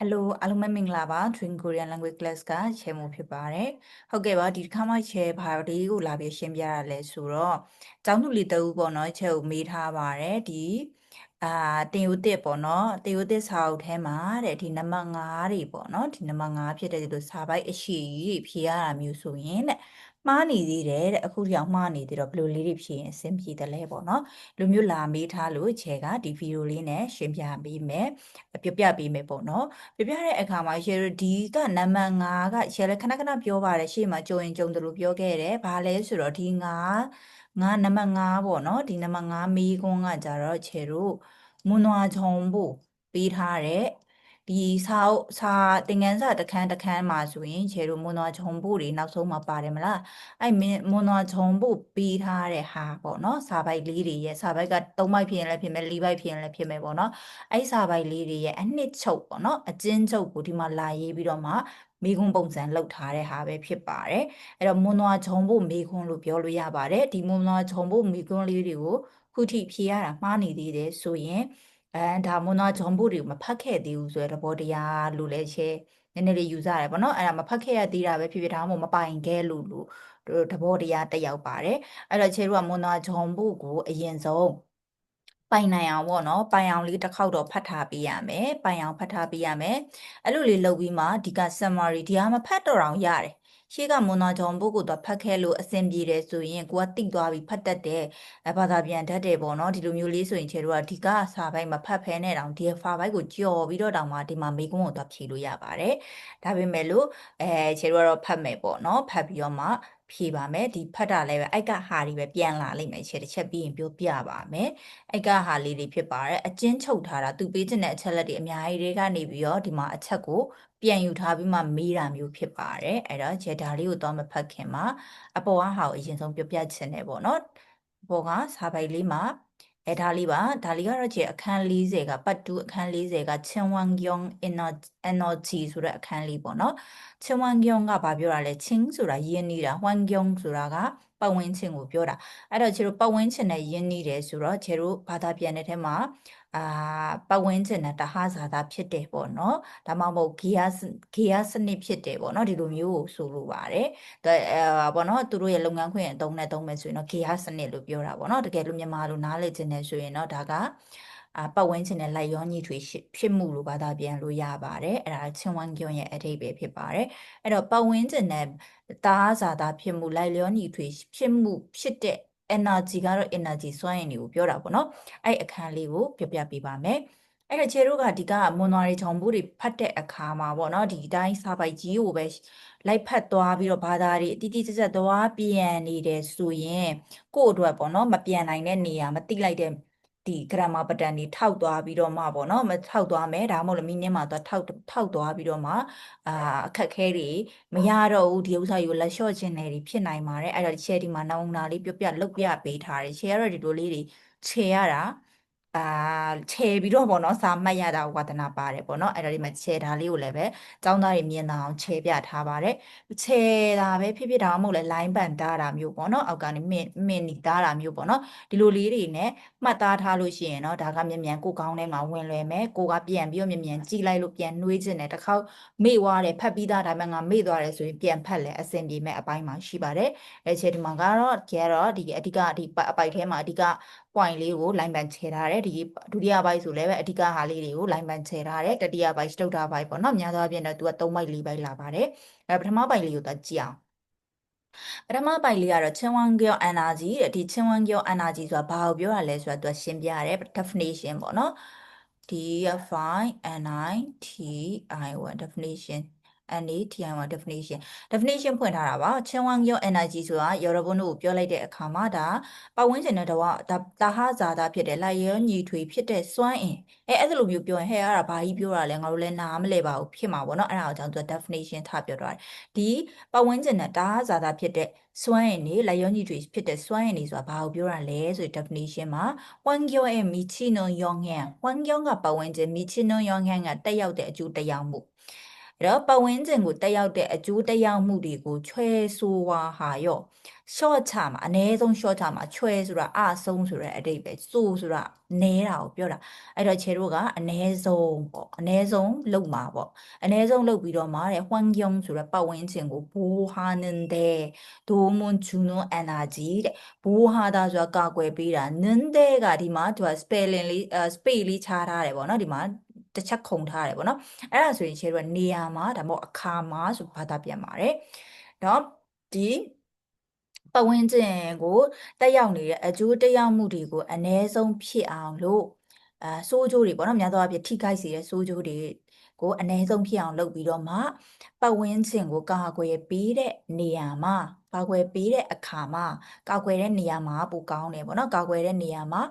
Hello အားလုံးပဲမင်္ဂလာပါ Twin Korean Language Class က share မှုဖြစ်ပါတယ်။ဟုတ်ကဲ့ပါဒီတစ်ခါမှ share ဘာဒီကိုလာပြီးရှင်းပြရလဲဆိုတော့ကျောင်းသူလေးတအူးပေါ့နော် share ကိုမေးထားပါတယ်ဒီအာတင်ယူတစ်ပေါ့နော်တင်ယူတစ်စာအုပ်ထဲမှာတဲ့ဒီနံပါတ်5တွေပေါ့နော်ဒီနံပါတ်5ဖြစ်တဲ့ဒီလိုစာပိုက်အရှိကြီးဖြေရတာမျိုးဆိုရင်တဲ့ မှားနေသေးတယ်တဲ့အခုကြောင်မှားနေသေးတော့ဘယ်လိုလေးတွေဖြေရင်အဆင်ပြေတယ်လဲပေါ့နော်လူမျိုးလာမေးထားလို့ခြေကဒီဗီဒီယိုလေးနဲ့ရှင်းပြပေးမယ်ပြပြပေးမယ်ပေါ့နော်ပြပြတဲ့အခါမှာရှယ်ဒီကနံပါတ်5ကရှယ်လည်းခဏခဏပြောပါတယ်ရှေ့မှာကြုံရင်ကြုံတယ်လို့ပြောခဲ့တယ်ဘာလဲဆိုတော့ဒီ5 5နံပါတ်5ပေါ့နော်ဒီနံပါတ်5မီးကွန်းကကြတော့ခြေတို့မွန်နွာချုံဖို့ပေးထားတဲ့ ဒီစာအုပ်စာသင်ခန်းစာတစ်ခန်းတစ်ခန်းမှာဆိုရင်ခြေတို့မွန်နွာချုံဖို့တွေနောက်ဆုံးမှာပါတယ်မလားအဲ့မွန်နွာချုံဖို့ပေးထားတဲ့ဟာပေါ့နော်စာပိုက်လေးတွေရဲ့စာပိုက်က3ပိုက်ဖြစ်ရင်လည်းဖြစ်မယ်4ပိုက်ဖြစ်ရင်လည်းဖြစ်မယ်ပေါ့နော်အဲ့စာပိုက်လေးတွေရဲ့အနှစ်ချုပ်ပေါ့နော်အကျဉ်းချုပ်ကိုဒီမှာလာရေးပြီးတော့မှမိခွန်းပုံစံလောက်ထားတဲ့ဟာပဲဖြစ်ပါတယ်အဲ့တော့မွန်နွာချုံဖို့မိခွန်းလို့ပြောလို့ရပါတယ်ဒီမွန်နွာချုံဖို့မိခွန်းလေးတွေကိုခုထိဖြေရတာမှားနေသေးတယ်ဆိုရင် အဲဒါမွန်နွာဂျွန်ဘုတ်တွေကိုမဖတ်ခဲ့သေးဘူးဆိုရတဲ့သဘောတရားလို့လည်းရှင်းနည်းနည်းလေးယူဆရတယ်ပေါ့နော်အဲ့ဒါမဖတ်ခဲ့ရသေးတာပဲဖြစ်ဖြစ်ဒါမှမဟုတ်မပိုင်ခဲ့လို့လို့သဘောတရားတက်ရောက်ပါတယ်အဲ့တော့ခြေတို့ကမွန်နွာဂျွန်ဘုတ်ကိုအရင်ဆုံးပိုင်နိုင်အောင်ပေါ့နော်ပိုင်အောင်လေးတစ်ခေါက်တော့ဖတ်ထားပေးရမယ်ပိုင်အောင်ဖတ်ထားပေးရမယ်အဲ့လိုလေးလုပ်ပြီးမှဒီက summary ဒီဟာမဖတ်တော့အောင်ရတယ် ရှေ့ကမွန်နာဂျုံဘုတ်ကိုတော့ဖတ်ခဲ့လို့အဆင်ပြေတယ်ဆိုရင်ကိုကတိသွားပြီးဖတ်တတ်တယ်ဘာသာပြန်တတ်တယ်ပေါ့နော်ဒီလိုမျိုးလေးဆိုရင်ခြေတို့ကဒီကစာပိုက်မဖတ်ဖဲနဲ့တောင်ဒီဖာပိုက်ကိုကြော်ပြီးတော့တောင်မှဒီမှာမေကွန်းကိုတော့ဖြေလို့ရပါတယ်ဒါပေမဲ့လို့အဲခြေတို့ကတော့ဖတ်မယ်ပေါ့နော်ဖတ်ပြီးတော့မှဖြေပါမယ်ဒီဖတ်တာလည်းပဲအိုက်ကဟာတွေပဲပြန်လာလိမ့်မယ်ခြေတစ်ချက်ပြီးရင်ပြောပြပါမယ်အိုက်ကဟာလေးတွေဖြစ်ပါတယ်အကျဉ်းချုပ်ထားတာသူပေးခြင်းတဲ့အချက်လက်တွေအများကြီးတွေကနေပြီးတော့ဒီမှာအချက်ကို ပြန်ယူထားပြီးမှမေးတာမျိုးဖြစ်ပါတယ်အဲ့တော့ဂျက်ဒါလေးကိုတော့မဖတ်ခင်မှာအပေါ်ကဟာကိုအရင်ဆုံးပြောပြချင်တယ်ပေါ့နော်အပေါ်ကစာပိုက်လေးမှာအဲဒါလေးပါဒါလေးကတော့ကျအခန်း40ကပတ်တူအခန်း40ကချင်ဝမ်ဂယုံ energy ဆိုတဲ့အခန်းလေးပေါ့နော်ချင်ဝမ်ဂယုံကဘာပြောတာလဲချင်းဆိုတာယင်းနေတာဟွမ်ဂယုံဆိုတာကပတ်ဝန်းကျင်ကိုပြောတာအဲ့တော့ကျတို့ပတ်ဝန်းကျင်နဲ့ယင်းနေတယ်ဆိုတော့ကျတို့ဘာသာပြန်တဲ့ထဲမှာ အာပတ်ဝန်းကျင်နဲ့တဟဇာတာဖြစ်တယ်ပေါ့နော်ဒါမှမဟုတ်ဂေယဂေယစနစ်ဖြစ်တယ်ပေါ့နော်ဒီလိုမျိုးကိုဆိုလိုပါတယ်ဒါအဲပေါ့နော်သူတို့ရဲ့လုပ်ငန်းခွင်အတုံးနဲ့တုံးမယ်ဆိုရင်တော့ဂေယစနစ်လို့ပြောတာပေါ့နော်တကယ်လို့မြန်မာလိုနားလည်ခြင်းနဲ့ဆိုရင်တော့ဒါကအာပတ်ဝန်းကျင်နဲ့လိုက်ရောညီထွေဖြစ်မှုလို့ဘာသာပြန်လို့ရပါတယ်အဲ့ဒါချင်းဝမ်ကျုံရဲ့အထိပ္ပယ်ဖြစ်ပါတယ်အဲ့တော့ပတ်ဝန်းကျင်နဲ့တားဇာတာဖြစ်မှုလိုက်လျောညီထွေဖြစ်မှုဖြစ်တဲ့ energy ကတော့ energy စွမ်းအင်တွေကိုပြောတာပေါ့နော်အဲ့အခန်းလေးကိုပြောပြပေးပါမယ်အဲ့ဒါခြေတို့ကဒီကမွန်နွာရီချောင်ဘူးတွေဖတ်တဲ့အခါမှာပေါ့နော်ဒီတိုင်းစာပိုက်ကြီးကိုပဲလိုက်ဖတ်သွားပြီးတော့ဘာသာတွေအတိအကျကျသွားပြန်နေတယ်ဆိုရင်ကို့အတွက်ပေါ့နော်မပြန်နိုင်တဲ့နေရာမတိလိုက်တဲ့ ဒီ grammar pattern တွေထောက်သွားပြီးတော့မှပေါ့နော်မထောက်သွားမယ်ဒါမှမဟုတ်လည်း meaning မှာသွားထောက်ထောက်သွားပြီးတော့မှအာအခက်ခဲတွေမရတော့ဘူးဒီဥစ္စာကိုလက်လျှော့ခြင်းတွေဖြစ်နိုင်ပါတယ်အဲ့တော့ share ဒီမှာနောင်နာလေးပြပြလုတ်ပြပေးထားတယ် share ရတော့ဒီလိုလေးတွေ share ရတာ အာခြေပြီးတော့ပေါ့နော်စာမှတ်ရတာဝါသနာပါတယ်ပေါ့နော်အဲ့ဒါဒီမှာခြေဓာလေးကိုလည်းပဲចောင်းသားတွေမြင်တာအောင်ခြေပြထားပါတယ်ခြေတာပဲဖြစ်ဖြစ်ဒါမှမဟုတ်လဲ line ပန်တားတာမျိုးပေါ့နော်အောက်ကနေမင်းမင်းနီတားတာမျိုးပေါ့နော်ဒီလိုလေးတွေနဲ့မှတ်သားထားလို့ရှိရင်တော့ဒါကမြန်မြန်ကိုကောင်းထဲမှာဝင်လွယ်မယ်ကိုကပြန်ပြီးတော့မြန်မြန်ကြည့်လိုက်လို့ပြန်နှွေးခြင်းနဲ့တစ်ခေါက်မေ့သွားတယ်ဖတ်ပြီးသားဒါပေမဲ့ငါမေ့သွားတယ်ဆိုရင်ပြန်ဖတ်လဲအဆင်ပြေမဲ့အပိုင်းမှာရှိပါတယ်အဲခြေဒီမှာကတော့ကျတော့ဒီအဓိကဒီအပိုက်ထဲမှာအဓိက point လေးကို line ပန်ချဲထားတယ်ဒီဒုတိယဘိုက်ဆိုလည်းပဲအဓိကဟာလေးတွေကို line ပန်ချဲထားတယ်တတိယဘိုက်စတုတ်တာဘိုက်ပေါ့နော်များသောအားဖြင့်တော့သူက3ဘိုက်4ဘိုက်လာပါတယ်အဲပထမဘိုက်လေးကိုတော့ကြည့်အောင်ပထမပိုက်လေးကတော့ချင်းဝမ်ကျော် energy တဲ့ဒီချင်းဝမ်ကျော် energy ဆိုတာဘာကိုပြောရလဲဆိုတာသူကရှင်းပြရတယ် definition ပေါ့နော် D F I N I T I 1 definition NATI1 definition definition ဖွင့်ထားတာပါချင်းဝမ်ယော energy ဆိုတာယောရဘုန်တို့ကိုပြောလိုက်တဲ့အခါမှာဒါပတ်ဝန်းကျင်နဲ့တော့တာဟဇာတာဖြစ်တဲ့လိုက်ရောညီထွေဖြစ်တဲ့စွမ်းအင်အဲအဲ့လိုမျိုးပြောရင်ဟဲ့အဲ့ဒါဘာကြီးပြောတာလဲငါတို့လည်းနားမလဲပါဘူးဖြစ်မှာပေါ့နော်အဲ့ဒါကိုကြောင့်သူ definition ထားပြောထားတယ်ဒီပတ်ဝန်းကျင်နဲ့တာဟဇာတာဖြစ်တဲ့စွမ်းအင်တွေလိုက်ရောညီထွေဖြစ်တဲ့စွမ်းအင်တွေဆိုတာဘာကိုပြောတာလဲဆိုတဲ့ definition မှာဝမ်ကျောရဲ့မီချီနုံယောငန်ဝမ်ကျောကပတ်ဝန်းကျင်မီချီနုံယောငန်ကတက်ရောက်တဲ့အကျိုးတရားမှု အဲ့တော့ပတ်ဝန်းကျင်ကိုတက်ရောက်တဲ့အကျိုးတက်ရောက်မှုတွေကိုချွဲဆိုဝါဟာရော့ short ချမှာအ ਨੇ ဆုံး short ချမှာချွဲဆိုတာအဆုံးဆိုတဲ့အတိတ်ပဲဆိုဆိုတာနဲတာကိုပြောတာအဲ့တော့ခြေတို့ကအ ਨੇ ဆုံးပေါ့အ ਨੇ ဆုံးလောက်မှာပေါ့အ ਨੇ ဆုံးလောက်ပြီးတော့မှာတဲ့ဟွမ်ယုံဆိုတဲ့ပတ်ဝန်းကျင်ကိုဘိုဟာနန်တဲ့ဒိုမွန်ချူနိုအန်နာဂျီတဲ့ဘိုဟာတာဆိုတာကာကွယ်ပေးတာနန်တဲ့ကဒီမှာသူက spelling လေး space လေးခြားထားတယ်ပေါ့နော်ဒီမှာ တစ်ချက်ခုန်ထားတယ်ပေါ့နော်အဲ့ဒါဆိုရင်ခြေတို့ကနေရာမှာဒါမှမဟုတ်အခါမှာဆိုဘာသာပြန်ပါတယ်တော့ဒီပတ်ဝန်းကျင်ကိုတက်ရောက်နေတဲ့အကျိုးတက်ရောက်မှုတွေကိုအ ਨੇ ဆုံးဖြစ်အောင်လို့အဲစိုးကျိုးတွေပေါ့နော်များသောအားဖြင့်ထိခိုက်စေတဲ့စိုးကျိုးတွေ ကိုအ ਨੇ ဆုံးဖြစ်အောင်လုပ်ပြီးတော့မှပတ်ဝန်းကျင်ကိုကာကွယ်ပေးတဲ့နေရာမှာကာကွယ်ပေးတဲ့အခါမှာကာကွယ်တဲ့နေရာမှာပိုကောင်းတယ်ပေါ့နော်ကာကွယ်တဲ့နေရာမှာ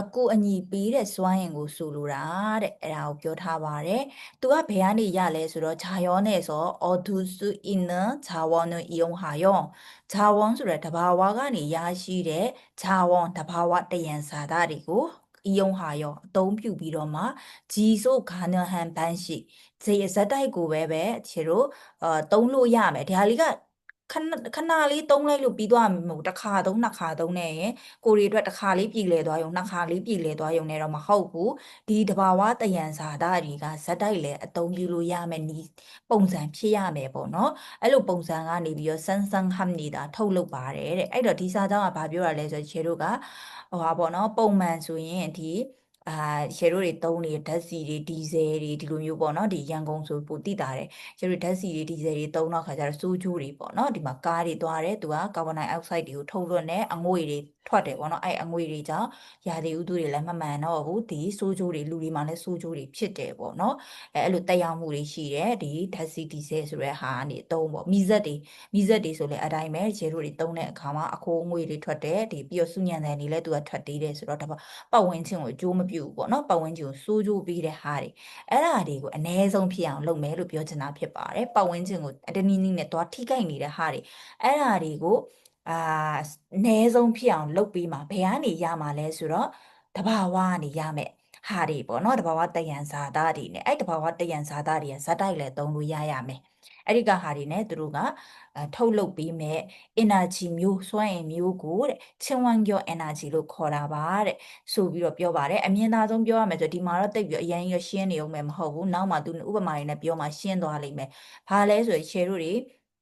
အကူအညီပေးတဲ့စွမ်းအင်ကိုဆိုလိုတာတဲ့အဲ့ဒါကိုပြောထားပါတယ်သူကဘယ်ကနေရလဲဆိုတော့ဂျာယောနဲ့ဆိုအော်ဒူစုအင်းနဂျာဝနအီယုံဟာယောဂျာဝန်ဆိုတဲ့တဘာဝကနေရရှိတဲ့ဂျာဝန်တဘာဝတယံဇာတာတွေကို အယုံဟာရောအသုံးပြုပြီးတော့မှဂျီဆိုခါနဟန်ပန်းရှိဇေဇက်တိုက်ကိုပဲပဲခြေတို့အာသုံးလို့ရမယ်ဒါလေးက ခဏခဏလေးသုံးလိုက်လို့ပြီးသွားမှာမဟုတ်တစ်ခါသုံးနှစ်ခါသုံးနေရင်ကိုရီအတွက်တစ်ခါလေးပြည်လဲသွားရုံနှစ်ခါလေးပြည်လဲသွားရုံနဲ့တော့မဟုတ်ဘူးဒီတဘာဝတယံဇာတာတွေကဇက်တိုက်လဲအသုံးပြုလို့ရမယ်နီးပုံစံဖြစ်ရမယ်ပေါ့နော်အဲ့လိုပုံစံကနေပြီးတော့ဆန်းဆန်းဟမ်နေတာထုတ်လုပ်ပါတယ်တဲ့အဲ့တော့ဒီစာကြောင်းကဘာပြောရလဲဆိုတော့ခြေတို့ကဟိုဟာပေါ့နော်ပုံမှန်ဆိုရင်ဒီ အာရှယ်တို့တွေတုံးနေဓာတ်ဆီတွေဒီဇယ်တွေဒီလိုမျိုးပေါ့နော်ဒီရန်ကုန်ဆိုပိုတိတာတယ်ရှယ်တို့ဓာတ်ဆီတွေဒီဇယ်တွေတုံးတော့ခါကျတော့စိုးကျိုးတွေပေါ့နော်ဒီမှာကားတွေသွားတယ်သူကကာဗွန်ဒိုင်အောက်ဆိုက်တွေကိုထုတ်လွှတ်နေအငွေ့တွေ ထွက်တယ်ပေါ့နော်အဲ့အငွေ့တွေကြောင့်ရာသီဥတုတွေလည်းမမှန်တော့ဘူးဒီစိုးကျိုးတွေလူတွေမှာလည်းစိုးကျိုးတွေဖြစ်တယ်ပေါ့နော်အဲအဲ့လိုတက်ရောက်မှုတွေရှိတယ်ဒီဓာတ်ဆီဒီဇယ်ဆိုတဲ့ဟာကနေတုံးပေါ့မိဇက်တွေမိဇက်တွေဆိုလည်းအတိုင်းပဲရှယ်တို့တွေတုံးတဲ့အခါမှာအခိုးအငွေ့တွေထွက်တယ်ဒီပြီးတော့စုညံတယ်နေလည်းသူကထွက်သေးတယ်ဆိုတော့ဒါပတ်ဝန်းကျင်ကိုအကျိုးမပြုဘူးပေါ့နော်ပတ်ဝန်းကျင်ကိုစိုးကျိုးပေးတဲ့ဟာတွေအဲ့ဒါတွေကိုအ ਨੇ ဆုံးဖြစ်အောင်လုပ်မယ်လို့ပြောချင်တာဖြစ်ပါတယ်ပတ်ဝန်းကျင်ကိုအတနည်းနည်းနဲ့သွားထိခိုက်နေတဲ့ဟာတွေအဲ့ဒါတွေကို အာအ ਨੇ ဆုံးဖြစ်အောင်လုပ်ပြီးမှဘယ်ကနေရမှာလဲဆိုတော့တဘာဝကနေရမယ်ဟာတွေပေါ့နော်တဘာဝတယံဇာတာတွေနဲ့အဲ့တဘာဝတယံဇာတာတွေကဇာတိုက်လည်းသုံးလို့ရရမယ်အဲ့ဒီကဟာတွေနဲ့သူတို့ကထုတ်လုပ်ပေးမဲ့ energy မျိုးစွမ်းအင်မျိုးကိုတဲ့ချင်းဝမ်ကျော် energy လို့ခေါ်တာပါတဲ့ဆိုပြီးတော့ပြောပါတယ်အမြင်သာဆုံးပြောရမယ်ဆိုဒီမှာတော့တိတ်ပြီးအရင်ရရှင်းနေအောင်မယ်မဟုတ်ဘူးနောက်မှသူဥပမာတွေနဲ့ပြောမှရှင်းသွားလိမ့်မယ်ဘာလဲဆိုရင် share တို့တွေ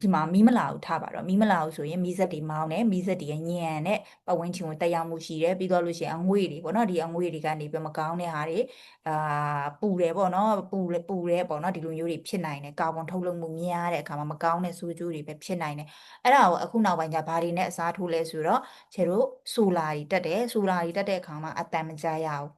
ဒီမှာမီးမလာဘူးထားပါတော့မီးမလာဘူးဆိုရင်မီးစက်တွေမောင်းတယ်မီးစက်တွေညံတဲ့ပတ်ဝန်းကျင်ကိုတက်ရောက်မှုရှိတယ်ပြီးတော့လို့ရှိရင်အငွေ့တွေပေါ့နော်ဒီအငွေ့တွေကနေပြီးမကောင်းတဲ့ဟာတွေအာပူတယ်ပေါ့နော်ပူပူတယ်ပေါ့နော်ဒီလိုမျိုးတွေဖြစ်နိုင်တယ်ကာဗွန်ထုတ်လွှတ်မှုများတဲ့အခါမှာမကောင်းတဲ့ဆိုးကျိုးတွေပဲဖြစ်နိုင်တယ်အဲ့ဒါကိုအခုနောက်ပိုင်းကျဘာတွေနဲ့အစားထိုးလဲဆိုတော့ခြေတို့ဆိုလာတွေတက်တယ်ဆိုလာတွေတက်တဲ့အခါမှာအတန်မကြရဘူး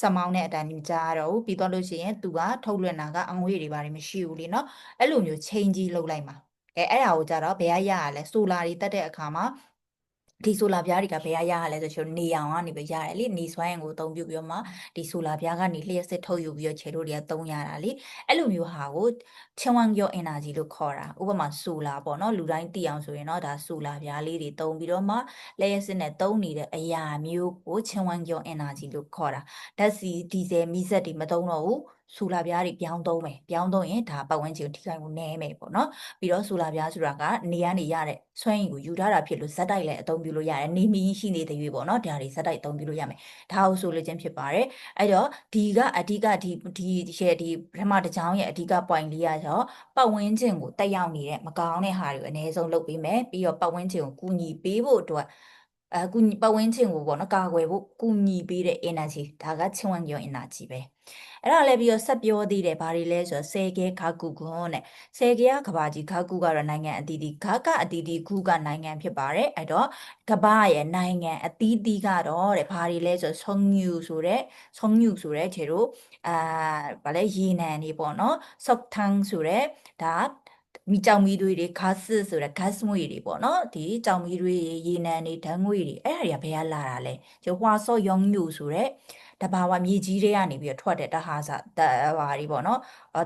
စမောင်းတဲ့အတန်ကြီးကြားတော့ဘူးပြီးတော့လို့ရှိရင်သူကထုတ်လွှင့်တာကအငွေ့တွေဘာတွေမရှိဘူးလीเนาะအဲ့လိုမျိုးချိန်ကြီးလုပ်လိုက်မှာ အဲအဲ့ဒါကိုကြတော့ဘယ်ကရရလဲဆိုလာတွေတက်တဲ့အခါမှာဒီဆိုလာပြားတွေကဘယ်ကရရလဲဆိုချင်နေအောင်ကနေပဲရတယ်လေနေစွမ်းရင်ကိုအသုံးပြုပြီးတော့မှဒီဆိုလာပြားကနေလျှက်စစ်ထုတ်ယူပြီးတော့ခြေတို့တွေကသုံးရတာလေအဲ့လိုမျိုးဟာကိုချင်ဝမ်ကျော် energy လို့ခေါ်တာဥပမာဆိုလာပေါ့နော်လူတိုင်းသိအောင်ဆိုရင်တော့ဒါဆိုလာပြားလေးတွေသုံးပြီးတော့မှလျှက်စစ်နဲ့သုံးနေတဲ့အရာမျိုးကိုချင်ဝမ်ကျော် energy လို့ခေါ်တာဓာတ်စီဒီဇယ်မီးစက်တွေမသုံးတော့ဘူး ဆူလာပြားတွေပြောင်းသုံးမယ်ပြောင်းသုံးရင်ဒါပတ်ဝန်းကျင်ထိခိုက်မှုနည်းမယ်ပေါ့နော်ပြီးတော့ဆူလာပြားဆိုတာကနေကနေရတဲ့ဆွဲရင်ကိုယူထားတာဖြစ်လို့ဇက်တိုက်လည်းအသုံးပြုလို့ရတယ်နေမီရှိနေတဲ့ရွေးပေါ့နော်ဒါတွေဇက်တိုက်အသုံးပြုလို့ရမယ်ဒါဟုတ်ဆိုလို့ချင်းဖြစ်ပါတယ်အဲ့တော့ဒီကအဓိကဒီဒီရဲ့ဒီပထမတစ်ကြောင်းရဲ့အဓိက point လေးကတော့ပတ်ဝန်းကျင်ကိုတက်ရောက်နေတဲ့မကောင်းတဲ့ဟာတွေကိုအနည်းဆုံးလုပ်ပေးမယ်ပြီးတော့ပတ်ဝန်းကျင်ကိုကူညီပေးဖို့အတွက် အကူညီပတ်ဝန်းကျင်ကိုပေါ့နော်ကာကွယ်ဖို့ကူညီပေးတဲ့ energy ဒါကချင်းဝမ်ကျော် energy ပဲအဲ့ဒါလည်းပြီးတော့ဆက်ပြောသေးတယ်ဘာတွေလဲဆိုတော့ဆယ်ကဲခါကူကွန်းတဲ့ဆယ်ကဲကကဘာကြီးခါကူကတော့နိုင်ငံအတီးတီခါကအတီးတီကူကနိုင်ငံဖြစ်ပါတယ်အဲ့တော့ကဘာရဲ့နိုင်ငံအတီးတီကတော့တဲ့ဘာတွေလဲဆိုတော့ဆုံညူဆိုတဲ့ဆုံညူဆိုတဲ့ခြေတို့အာဗာလဲရေနံနေပေါ့နော်ဆော့ထန်းဆိုတဲ့ဒါ မိကြောင်မီတွေတွေဂတ်စ်ဆိုတဲ့ gas မွေတွေပေါ့နော်ဒီကြောင်မီတွေရေနံတွေဓာတ်ငွေတွေအဲ့ဒါတွေကဘယ်ကလာတာလဲကျဟွာဆော့ယောင်ညူဆိုတဲ့တဘာဝမြေကြီးတွေကနေပြီးတော့ထွက်တဲ့တဟာစာတဘာတွေပေါ့နော်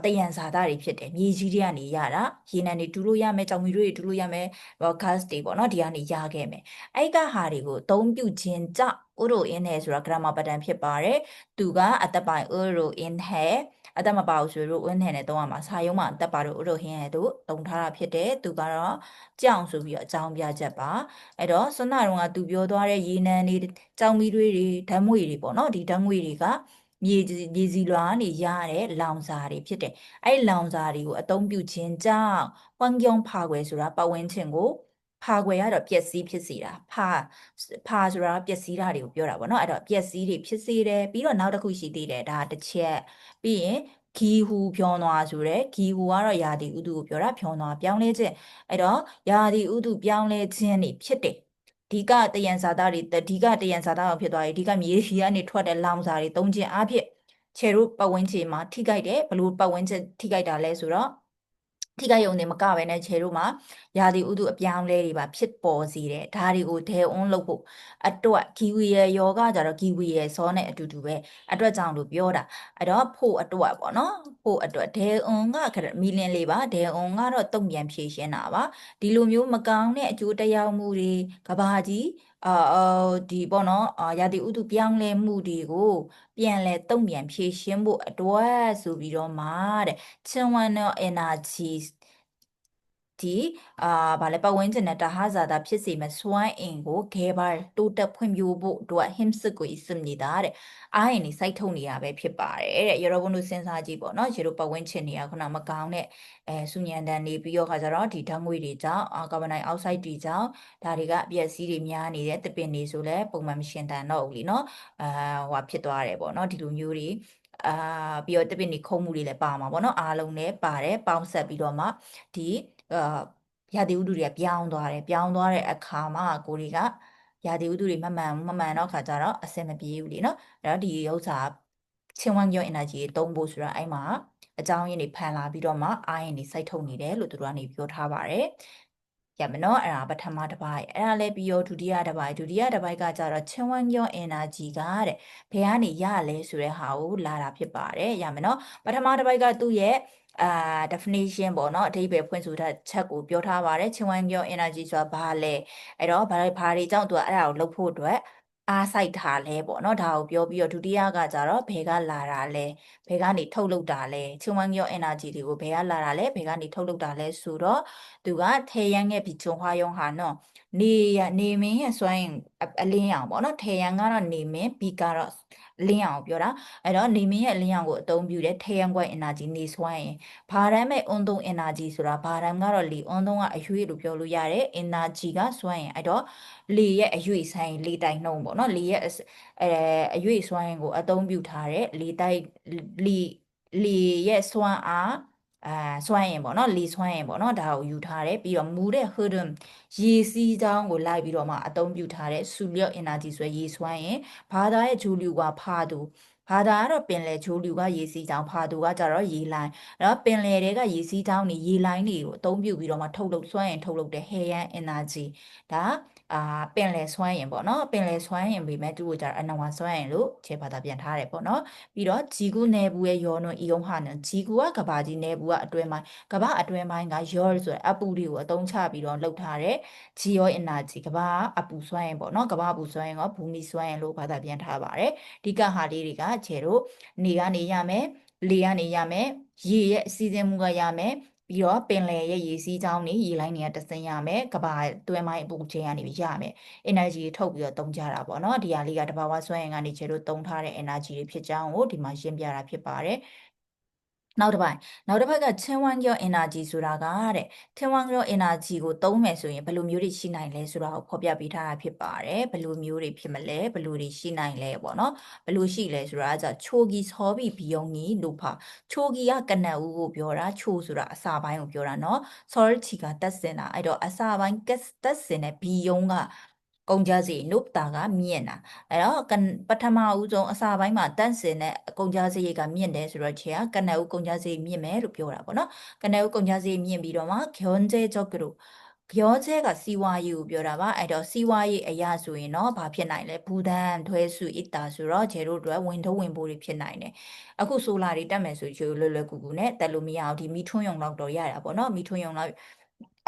တယံဇာတာတွေဖြစ်တယ်မြေကြီးတွေကနေရတာရေနံတွေတူလို့ရမယ်ကြောင်မီတွေတူလို့ရမယ် gas တွေပေါ့နော်ဒီကနေရခဲ့မယ်အဲ့ကဟာတွေကိုအသုံးပြုခြင်းကြောင့် euro in ဟဲဆိုတာ grammar pattern ဖြစ်ပါတယ်သူကအသက်ပိုင် euro in ဟဲ အသက်မပါဘူးဆိုလို့ဝင်းနယ်နဲ့တုံးရမှာစာရုံးမှာအသက်ပါလို့ဥတို့ဟင်းရဲ့သူတုံထားတာဖြစ်တယ်သူကတော့ကြောင်ဆိုပြီးတော့အကြောင်းပြချက်ပါအဲ့တော့စွမ်းနာတော်ကသူပြောသွားတဲ့ရေနံတွေကြောင်မီတွေတွေဓာတ်ငွေတွေပေါ့နော်ဒီဓာတ်ငွေတွေကမြေမြေစီလွာကနေရတဲ့လောင်စာတွေဖြစ်တယ်အဲ့လောင်စာတွေကိုအသုံးပြုခြင်းကြောင့်ဝမ်ကျုံဖာခွဲဆိုတာပတ်ဝန်းကျင်ကို ဖာခွဲရတော့ပျက်စီးဖြစ်စေတာဖာဖာဆိုတာပျက်စီးတာတွေကိုပြောတာပေါ့နော်အဲ့တော့ပျက်စီးတွေဖြစ်စေတယ်ပြီးတော့နောက်တစ်ခုရှိသေးတယ်ဒါတစ်ချက်ပြီးရင်ဂီဟူဖြောင်းသွားဆိုရဲဂီဟူကတော့ယာတီဥတုကိုပြောတာဖြောင်းသွားပြောင်းလဲခြင်းအဲ့တော့ယာတီဥတုပြောင်းလဲခြင်းနေဖြစ်တယ်ဒီကတယံဇာတာတွေဒီကတယံဇာတာဖြစ်သွားပြီဒီကမြေကြီးကနေထွက်တဲ့လောင်စာတွေသုံးခြင်းအဖြစ်ခြေတို့ပတ်ဝန်းကျင်မှာထိခိုက်တယ်ဘလို့ပတ်ဝန်းကျင်ထိခိုက်တာလဲဆိုတော့ ထိခိုက်ရုံနဲ့မကပဲနဲ့ခြေတို့မှာရာသီဥတုအပြောင်းလဲတွေပါဖြစ်ပေါ်စေတယ်ဒါတွေကိုဒဲအွန်းလုပ်ဖို့အတွက်ကီဝီရဲ့ယောဂကြတော့ကီဝီရဲ့စောနဲ့အတူတူပဲအတွက်ကြောင့်လို့ပြောတာအဲ့တော့ဖို့အတွက်ပေါ့နော်ဖို့အတွက်ဒဲအွန်ကမီလင်လေးပါဒဲအွန်ကတော့တုံ့ပြန်ဖြေရှင်းတာပါဒီလိုမျိုးမကောင်းတဲ့အကျိုးတရားမှုတွေကဘာကြီး အာဒီပေါ့နော်အာရာသီဥတုပြောင်းလဲမှုတွေကိုပြန်လဲတုံ့ပြန်ဖြေရှင်းဖို့အတွက်ဆိုပြီးတော့မှတဲ့ Chunwano energy ဒီအာဗာလဲပတ်ဝန်းကျင်နဲ့တဟဇာတာဖြစ်စေမဲ့စွမ်းအင်ကိုဂဲဘာတိုးတက်ဖွံ့ဖြိုးဖို့အတွက်ဟင်စစ်ကိုစမနေတာတဲ့အားရင်နေစိုက်ထုတ်နေရပဲဖြစ်ပါတယ်တဲ့ရောဘုံတို့စဉ်းစားကြည့်ပေါ့နော်ရေတို့ပတ်ဝန်းကျင်တွေကခုနမကောင်းတဲ့အဲဆူညံတန်နေပြီးတော့ခါကြတော့ဒီဓာတ်ငွေတွေကြောင့်ကာဗွန်ဒိုင်အောက်ဆိုက်တွေကြောင့်ဒါတွေကအပြည့်အစည်းတွေများနေတဲ့တပင်တွေဆိုလဲပုံမှန်မရှင်တန်တော့ဘူးလीနော်အာဟိုဖြစ်သွားတယ်ပေါ့နော်ဒီလိုမျိုးတွေအာပြီးတော့တပင်နေခုံမှုတွေလည်းပါမှာပေါ့နော်အားလုံးလည်းပါတယ်ပေါင်းဆက်ပြီးတော့မှဒီ အာရာသီဥတုတွေကပြောင်းသွားတယ်ပြောင်းသွားတဲ့အခါမှာကိုတွေကရာသီဥတုတွေမမှန်မမှန်တော့ခါကြတော့အဆင်မပြေဘူးလीနော်အဲ့တော့ဒီဥစ္စာချင်းဝမ်ကျော် energy တွေတုံးဖို့ဆိုတာအဲ့မှာအကြောင်းရင်းတွေဖန်လာပြီးတော့မှအာရင်တွေစိုက်ထုတ်နေတယ်လို့သူတို့ကနေပြောထားပါတယ်ရမနော်အဲ့ဒါပထမတစ်ပိုင်းအဲ့ဒါလည်းပြီးရောဒုတိယတစ်ပိုင်းဒုတိယတစ်ပိုင်းကကြတော့ချင်းဝမ်ကျော် energy ကတဲ့ဘယ်ကနေရလဲဆိုတဲ့ဟာကိုလာတာဖြစ်ပါတယ်ရမနော်ပထမတစ်ပိုင်းကသူ့ရဲ့ အာ definition ပေါ့နော်အဓိပ္ပာယ်ဖွင့်ဆိုတဲ့ချက်ကိုပြောထားပါတယ်ချင်းဝိုင်းပြော energy ဆိုတာဘာလဲအဲ့တော့ဘာဘာတွေကြောင့်သူကအဲ့ဒါကိုလုပ်ဖို့အတွက်အားစိုက်ထားလဲပေါ့နော်ဒါကိုပြောပြီးတော့ဒုတိယကကြတော့ဘယ်ကလာတာလဲဘယ်ကနေထုတ်လုပ်တာလဲချင်းဝမ်ကျော် energy တွေကိုဘယ်ကလာတာလဲဘယ်ကနေထုတ်လုပ်တာလဲဆိုတော့သူကထေယန်ရဲ့ပြီးဂျုံဟွာယုံဟာနော်နေရနေမင်းရဲ့စွမ်းရင်အလင်းအောင်ပေါ့နော်ထေယန်ကတော့နေမင်းဘီကတော့ လင်းအောင်ပြောတာအဲ့တော့နေမင်းရဲ့လင်းအောင်ကိုအသုံးပြုတဲ့ထေယန်ကွက် energy နေစွမ်းရင်ဘာရမ်းမဲ့အွန်သုံး energy ဆိုတာဘာရမ်းကတော့လီအွန်သုံးကအရွေးလို့ပြောလို့ရတယ် energy ကစွမ်းရင်အဲ့တော့လေရဲ့အရွေးဆိုင်လေတိုင်နှုံပေါ့နော်လေရဲ့အဲအရွေးစွမ်းရင်ကိုအသုံးပြုထားတဲ့လေတိုက်လေလေရဲ့စွမ်းအား အာစွမ်းရင်ပေါ့နော်လေစွမ်းရင်ပေါ့နော်ဒါကိုယူထားတယ်ပြီးတော့မူတဲ့ hidden ရေစီးကြောင်းကိုလိုက်ပြီးတော့မှအသုံးပြုထားတဲ့ solar energy ဆိုရေစွမ်းရင်ဘာသာရဲ့ဂျူလီကဖာသူ ဘာသာကတော့ပင်လယ်ချိုးလူကရေစီးကြောင်းဖာသူကကြတော့ရေလိုင်းအဲ့တော့ပင်လယ်တွေကရေစီးကြောင်းနေရေလိုင်းတွေကိုအသုံးပြုပြီးတော့မှထုတ်လုပ်စွမ်းရင်ထုတ်လုပ်တဲ့ Heian energy ဒါအာပင်လယ်ဆွမ်းရင်ပေါ့နော်ပင်လယ်ဆွမ်းရင်ပေမဲ့သူ့ကိုကြတော့အနဝဆွမ်းရင်လို့ခြေဘာသာပြန်ထားတယ်ပေါ့နော်ပြီးတော့ဂျီကူနေဘူးရဲ့ယောနွန်အီယုံဟာနန်ဂျီကူကကဘာကြီးနေဘူးကအတွင်းပိုင်းကဘာအတွင်းပိုင်းကယောဆိုတဲ့အပူတွေကိုအသုံးချပြီးတော့လှုပ်ထားတဲ့ဂျီယောအင်နာဂျီကဘာအပူဆွမ်းရင်ပေါ့နော်ကဘာအပူဆွမ်းရင်ကဘူမီဆွမ်းရင်လို့ဘာသာပြန်ထားပါတယ်ဒီကဟာလေးတွေကခြေတို့နေကနေရမယ်လေကနေရမယ်ရေရဲ့အစီအစဉ်မှုကရမယ်ပြီးတော့ပင်လယ်ရဲ့ရေစီးကြောင်းနေရေလိုင်းတွေကတဆင်းရမယ်ကဘာတွဲမိုင်းအပူချိန်ကနေရမယ် energy ထုတ်ပြီးတော့တုံးကြတာပေါ့နော်ဒီဟာလေးကတဘာဝဆွဲရင်ကနေခြေတို့တုံးထားတဲ့ energy တွေဖြစ်ကြောင်းကိုဒီမှာရှင်းပြတာဖြစ်ပါတယ် နောက်တစ်ပိုင်းနောက်တစ်ဖက်က chin one your energy ဆိုတာကတဲ့ chin one your energy ကိုသုံးမယ်ဆိုရင်ဘယ်လိုမျိုးတွေရှိနိုင်လဲဆိုတာကိုဖော်ပြပေးထားတာဖြစ်ပါတယ်ဘယ်လိုမျိုးတွေဖြစ်မလဲဘယ်လိုတွေရှိနိုင်လဲပေါ့နော်ဘယ်လိုရှိလဲဆိုတာကချိုဂီဆောဘီဘီယောင်ကြီးလို့ပါချိုဂီကကနတ်ဦးကိုပြောတာချိုဆိုတာအစာပိုင်းကိုပြောတာနော်ဆောလ်ချီကတက်စင်တာအဲ့တော့အစာပိုင်းကတက်စင်တဲ့ဘီယုံက ကုန်ကြစည်နုပတာကမြင့်တာအဲ့တော့ပထမဦးဆုံးအစာပိုင်းမှာတန့်စင်တဲ့ကုန်ကြစည်ကမြင့်တယ်ဆိုတော့ခြေကကနဦးကုန်ကြစည်မြင့်မယ်လို့ပြောတာပေါ့နော်ကနဦးကုန်ကြစည်မြင့်ပြီးတော့မှဂွန်ကျဲကြောက်ကလို့ပြောချဲကစီဝါရေးကိုပြောတာပါအဲ့တော့စီဝါရေးအရာဆိုရင်တော့ဘာဖြစ်နိုင်လဲဘူဒန်ထွဲစုအစ်တာဆိုတော့ဂျေတို့တို့ဝင်ထုံးဝင်ပိုးတွေဖြစ်နိုင်တယ်အခုဆိုလာတွေတက်မယ်ဆိုချေလွယ်လွယ်ကူကူနဲ့တက်လို့မရအောင်ဒီမီထွန်းယုံလောက်တော့ရတာပေါ့နော်မီထွန်းယုံလောက်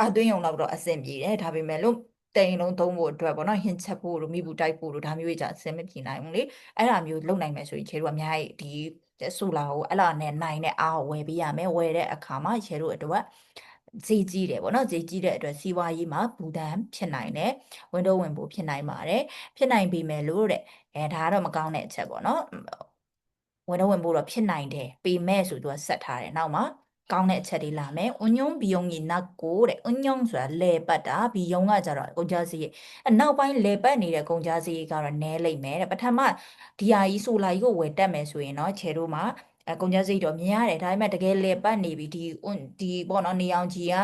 အသွင်းယုံလောက်တော့အဆင်ပြေတယ်ဒါပေမဲ့လို့ တိန်လုံးသုံးဖို့အတွက်ပေါ့နော်ဟင်ချက်ဖို့တို့မိဘူးတိုက်ဖို့တို့ဒါမျိုးကြီးじゃအဆင်မပြေနိုင်ဘူးလေအဲ့ဒါမျိုးလုပ်နိုင်မယ်ဆိုရင်ခြေတို့အများကြီးဒီဆိုလာကိုအဲ့လောက်နဲ့နိုင်တဲ့အားကိုဝယ်ပေးရမယ်ဝယ်တဲ့အခါမှာချေတို့အတွက်ဈေးကြီးတယ်ပေါ့နော်ဈေးကြီးတဲ့အတွက်စီးပွားရေးမှာဘူတန်ဖြစ်နိုင်တယ်ဝင်တော့ဝင်ဖို့ဖြစ်နိုင်ပါတယ်ဖြစ်နိုင်ပြီမယ်လို့တဲ့အဲဒါကတော့မကောင်းတဲ့အချက်ပေါ့နော်ဝင်တော့ဝင်ဖို့တော့ဖြစ်နိုင်တယ်ပေမဲ့ဆိုသူကဆက်ထားတယ်နောက်မှာ ကောင်းတဲ့အချက်တွေလာမယ်။ union ဘီယုံကြီးနောက်ကိုတဲ့။ union ဆိုတာလေပတ်တာဘီယုံကကြတော့ကုန်ကြစည်။အနောက်ပိုင်းလေပတ်နေတဲ့ကုန်ကြစည်ကတော့နည်းလိမ့်မယ်တဲ့။ပထမဒီဟာကြီးဆိုလာကြီးကိုဝယ်တက်မယ်ဆိုရင်တော့ခြေတို့မှာအကုန်ကြစိတ်တော့မြင်ရတယ်ဒါပေမဲ့တကယ်လေပတ်နေပြီဒီဒီပေါ့နော်နေအောင်ကြီးက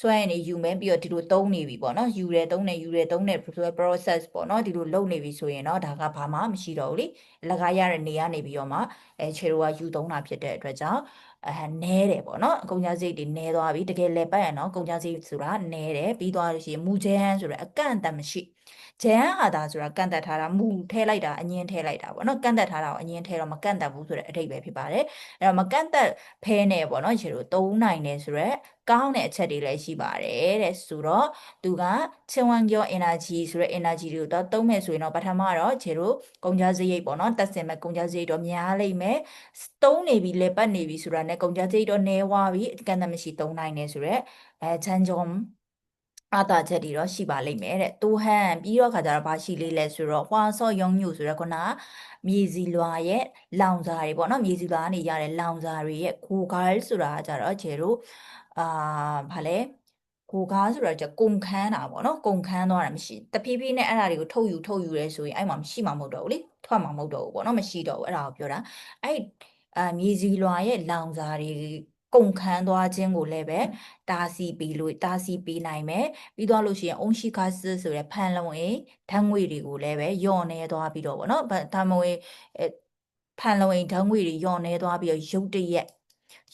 စွဲနေယူမယ်ပြီးတော့ဒီလိုသုံးနေပြီပေါ့နော်ယူတယ်သုံးတယ်ယူတယ်သုံးတယ် process ပေါ့နော်ဒီလိုလုပ်နေပြီဆိုရင်တော့ဒါကဘာမှမရှိတော့ဘူးလေလကားရတဲ့နေကနေပြီးတော့မှအဲခြေတို့ကယူသုံးတာဖြစ်တဲ့အတွက်ကြောင့် အဲနဲတယ်ပေါ့နော်အကုန်ကြစိတ်တွေနဲသွားပြီတကယ်လေပတ်ရနော်အကုန်ကြစိတ်ဆိုတာနဲတယ်ပြီးသွားလို့ရှိရင်မူချမ်းဆိုတော့အကန့်အသတ်မရှိ ဂျန်ဟာတာဆိုတာကန့်တက်ထားတာမူထဲလိုက်တာအငင်းထဲလိုက်တာပေါ့နော်ကန့်တက်ထားတာကိုအငင်းထဲတော့မကန့်တက်ဘူးဆိုတဲ့အဓိပ္ပာယ်ဖြစ်ပါတယ်အဲ့တော့မကန့်တက်ဖဲနေပေါ့နော်ခြေတို့သုံးနိုင်တယ်ဆိုတော့ကောင်းတဲ့အချက်တွေလည်းရှိပါတယ်တဲ့ဆိုတော့သူကချင်းဝမ်ကျော် energy ဆိုတဲ့ energy တွေကိုတော့သုံးမယ်ဆိုရင်တော့ပထမတော့ခြေတို့ကုန်ကြစရိတ်ပေါ့နော်တက်စင်မဲ့ကုန်ကြစရိတ်တော့များလိမ့်မယ်သုံးနေပြီလေပတ်နေပြီဆိုတာနဲ့ကုန်ကြစရိတ်တော့နည်းသွားပြီအကန့်အသတ်မရှိသုံးနိုင်တယ်ဆိုတော့အဲချန်ဂျုံ အားသာချက်တွေတော့ရှိပါလိမ့်မယ်တဲ့။တိုဟန်ပြီးတော့ခါကျတော့ဘာရှိလေးလဲဆိုတော့ဟွာဆော့ယုံညူဆိုတော့ခုနကမြေစီလွာရဲ့လောင်စာတွေပေါ့နော်မြေစီလွာကနေရတဲ့လောင်စာတွေရဲ့ကိုဂိုင်းဆိုတာကကြတော့ကျဲတို့အာဘာလဲကိုကားဆိုတော့ကြကုန်ခန်းတာပေါ့နော်ကုန်ခန်းသွားတာမရှိတဖြည်းဖြည်းနဲ့အဲ့ဒါတွေကိုထုတ်ယူထုတ်ယူရဲဆိုရင်အဲ့မှာမရှိမှမဟုတ်တော့ဘူးလေထွက်မှမဟုတ်တော့ဘူးပေါ့နော်မရှိတော့ဘူးအဲ့ဒါကိုပြောတာအဲ့အာမြေစီလွာရဲ့လောင်စာတွေ ကုန်ခန်းသွားခြင်းကိုလည်းပဲတာစီပေးလို့တာစီပေးနိုင်မယ်ပြီးတော့လို့ရှိရင်အုံရှိခါစဆိုတဲ့ဖန်လုံအိမ်ဓာတ်ငွေတွေကိုလည်းပဲယော့နေသွားပြီးတော့ဗောနော်ဓာတ်ငွေဖန်လုံအိမ်ဓာတ်ငွေတွေယော့နေသွားပြီးတော့ရုတ်တရက်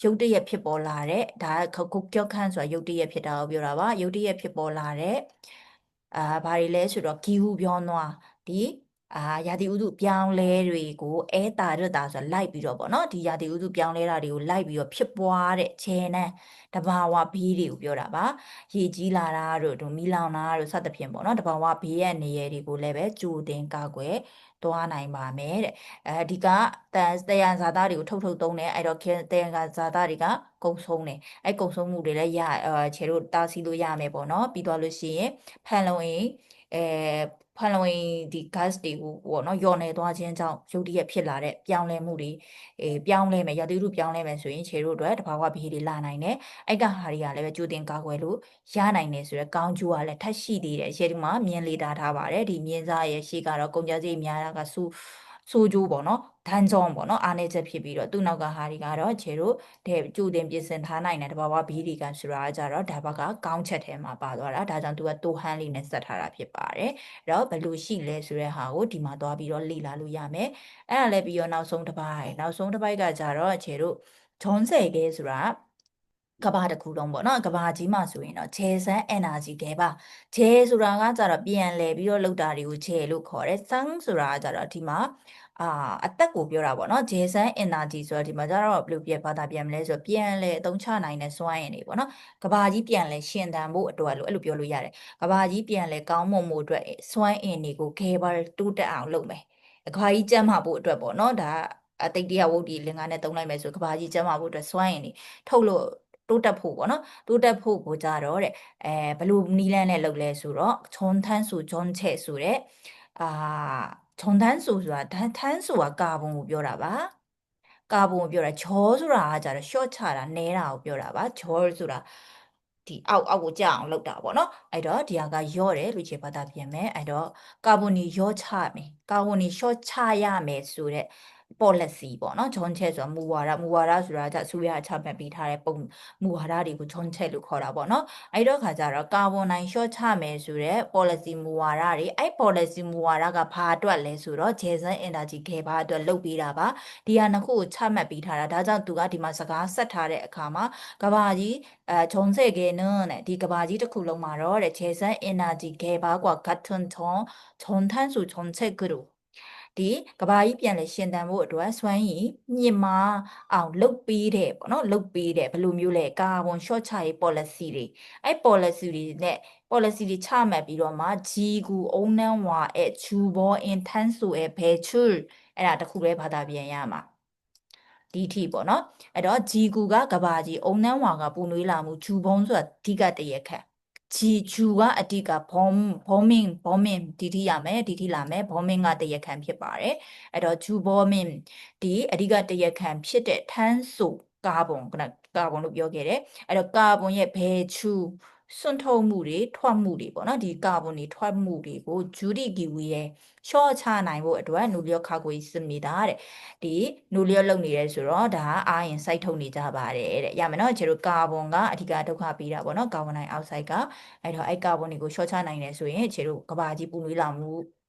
ရုတ်တရက်ဖြစ်ပေါ်လာတဲ့ဒါခုတ်ကြောက်ခန့်ဆိုတာရုတ်တရက်ဖြစ်တာကိုပြောတာပါရုတ်တရက်ဖြစ်ပေါ်လာတဲ့အာဘာတွေလဲဆိုတော့ဂီဟုပြောနွားဒီ အာရာသီဥတုပြောင်းလဲတွေကိုအဲတာရတာဆိုလိုက်ပြီးတော့ပေါ့နော်ဒီရာသီဥတုပြောင်းလဲတာတွေကိုလိုက်ပြီးတော့ဖြစ်ပွားတဲ့ခြေနှံတဘာဝဘေးတွေကိုပြောတာပါရေကြီးလာတာတို့တို့မီလောင်တာတို့စသဖြင့်ပေါ့နော်တဘာဝဘေးရဲ့နေရာတွေကိုလည်းပဲကြိုတင်ကာကွယ်သွားနိုင်ပါမယ်တဲ့အဲဒီကတန်တယံဇာတာတွေကိုထုတ်ထုတ်သုံးတယ်အဲ့တော့တယံဇာတာတွေကကုံဆုံးတယ်အဲ့ကုံဆုံးမှုတွေလည်းရအဲခြေတို့တားဆီးလို့ရမယ်ပေါ့နော်ပြီးသွားလို့ရှိရင်ဖန်လုံရင်အဲဖန်လုံရင်ဒီ gas တွေကိုပေါ့နော်ယော်နေသွားခြင်းကြောင့်ရုတ်တရက်ဖြစ်လာတဲ့ပြောင်းလဲမှုတွေအဲပြောင်းလဲမယ်ရာသီဥတုပြောင်းလဲမယ်ဆိုရင်ခြေတို့အတွက်တဘာဝဘေးတွေလာနိုင်တယ်အဲ့ကဟာတွေကလည်းပဲကြိုတင်ကာကွယ်လို့ရနိုင်တယ်ဆိုတော့ကောင်းကျိုးကလည်းထပ်ရှိသေးတယ်ရှေ့ဒီမှာမြင်လေတာထားပါတယ်ဒီမြင်စားရဲ့ရှေ့ကတော့ကုန်ကြစည်များတာကစူ ဆိုးကျိုးပေါ့နော်ဒန်းကြောင်းပေါ့နော်အားနေချက်ဖြစ်ပြီးတော့သူ့နောက်ကဟာတွေကတော့ခြေတို့တဲ့ကြိုတင်ပြင်ဆင်ထားနိုင်တဲ့တဘာဝဘီဒီကန်ဆိုတာကြတော့ဒါဘကကောင်းချက်ထဲမှာပါသွားတာဒါကြောင့်သူကတိုဟန်လေးနဲ့ဆက်ထားတာဖြစ်ပါတယ်အဲ့တော့ဘယ်လိုရှိလဲဆိုတဲ့ဟာကိုဒီမှာသွားပြီးတော့လေ့လာလို့ရမယ်အဲ့ဒါလည်းပြီးတော့နောက်ဆုံးတစ်ပိုင်းနောက်ဆုံးတစ်ပိုင်းကကြတော့ခြေတို့ဂျွန်ဆယ်ကဲဆိုတာ ကဘာတစ်ခုလုံးပေါ့နော်ကဘာကြီးမှာဆိုရင်တော့ဂျဲဆန် energy ခဲပါဂျဲဆိုတာကကြတော့ပြန်လဲပြီးတော့လောက်တာတွေကိုဂျဲလို့ခေါ်တယ်ဆန်းဆိုတာကကြတော့ဒီမှာအာအသက်ကိုပြောတာပေါ့နော်ဂျေဆန် energy ဆိုတော့ဒီမှာကျတော့ဘယ်လိုပြဘာသာပြန်မလဲဆိုတော့ပြန်လဲအသုံးချနိုင်တဲ့စွမ်းအင်တွေပေါ့နော်ကဘာကြီးပြန်လဲရှင်သန်ဖို့အတွက်လို့အဲ့လိုပြောလို့ရတယ်ကဘာကြီးပြန်လဲကောင်းမွန်မှုအတွက်စွမ်းအင်တွေကိုခဲပါတိုးတက်အောင်လုပ်မယ်ကဘာကြီးကျန်းမာဖို့အတွက်ပေါ့နော်ဒါအတိတ်တရားဝုဒ္ဓီလင်္ကာနဲ့သုံးလိုက်မယ်ဆိုကဘာကြီးကျန်းမာဖို့အတွက်စွမ်းအင်တွေထုတ်လို့ တိုးတက်ဖို့ပေါ့နော်တိုးတက်ဖို့ကိုကြတော့တဲ့အဲဘလို့နီလန်းနဲ့လုပ်လဲဆိုတော့ချွန်ထန်းဆိုဂျွန်ချက်ဆိုတဲ့အာဂျွန်တန်းဆိုဆိုတာတန်းထန်းဆိုတာကာဗွန်ကိုပြောတာပါကာဗွန်ကိုပြောတာဂျောဆိုတာကကြတော့ short ချတာနဲတာကိုပြောတာပါဂျောဆိုတာဒီအောက်အောက်ကိုကြအောင်လောက်တာပေါ့နော်အဲ့တော့ဒီဟာကရော့တယ်လို့ခြေဘာသာပြင်မယ်အဲ့တော့ကာဗွန်ကြီးရော့ချမယ်ကာဗွန်ကြီး short ချရမယ်ဆိုတဲ့ policy ပေါ့နော်ဂျွန်ချက်ဆိုတာမူဝါဒမူဝါဒဆိုတာကဆူရချမှတ်ပေးထားတဲ့ပုံမူဝါဒတွေကိုဂျွန်ချက်လို့ခေါ်တာပေါ့နော်အဲ့တော့ခါကျတော့ကာဗွန်နိုင် short ချမယ်ဆိုတဲ့ policy မူဝါဒတွေအဲ့ policy မူဝါဒကဘာအတွက်လဲဆိုတော့ Jason Energy ခဲဘာအတွက်လုပ်ပေးတာပါဒီဟာနှစ်ခုကိုချမှတ်ပေးထားတာဒါကြောင့်သူကဒီမှာစကားဆက်ထားတဲ့အခါမှာကဘာကြီးအဲဂျုံစေကေနန်းတဲ့ဒီကဘာကြီးတစ်ခုလုံးမှာတော့တဲ့ Jason Energy ခဲဘာကွာ Cotton Ton ဂျုံထန်းစုဂျုံချက်ကလို့ ဒီကဘာကြီးပြန်လဲရှင်သန်ဖို့အတွက်စွမ်းရည်မြင့်မားအောင်လုပ်ပေးတယ်ပေါ့နော်လုပ်ပေးတယ်ဘယ်လိုမျိုးလဲကာဗွန် short ချရေး policy တွေအဲ့ policy တွေနဲ့ policy တွေချမှတ်ပြီးတော့မှဂျီကူအုံနန်းဝါအဲချူဘော intense ဆိုအဲဘဲချူအဲ့ဒါတခုပဲဘာသာပြန်ရမှာဒီထိပေါ့နော်အဲ့တော့ဂျီကူကကဘာကြီးအုံနန်းဝါကပူနွေးလာမှုဂျူဘုံဆိုတာအဓိကတရက်ခတ် ဂျီဂျူကအဓိကဘောမဘောမင်ဘောမင်ဒီထိရမယ်ဒီထိလာမယ်ဘောမင်ကတရက်ခံဖြစ်ပါတယ်အဲ့တော့ဂျူဘောမင်ဒီအဓိကတရက်ခံဖြစ်တဲ့ထန်းဆိုကာဗွန်ကကာဗွန်လို့ပြောခဲ့တယ်အဲ့တော့ကာဗွန်ရဲ့ဘယ်ချူ စွန့်ထုတ်မှုတွေထွက်မှုတွေပေါ့နော်ဒီကာဗွန်တွေထွက်မှုတွေကိုဂျူဒီကီဝီရဲ့ရှော့ချနိုင်ဖို့အတွက်နူလျော့ခါကိုစမီတာတဲ့ဒီနူလျော့လုပ်နေရဲဆိုတော့ဒါအာရင်စိုက်ထုတ်နေကြပါတယ်တဲ့ရမယ်နော်ကျတို့ကာဗွန်ကအဓိကဒုက္ခပေးတာပေါ့နော်ကာဗွန်ဒိုင်အောက်ဆိုက်ကအဲ့တော့အဲ့ကာဗွန်တွေကိုရှော့ချနိုင်တယ်ဆိုရင်ကျတို့ကဘာကြီးပူနွေးလာမှု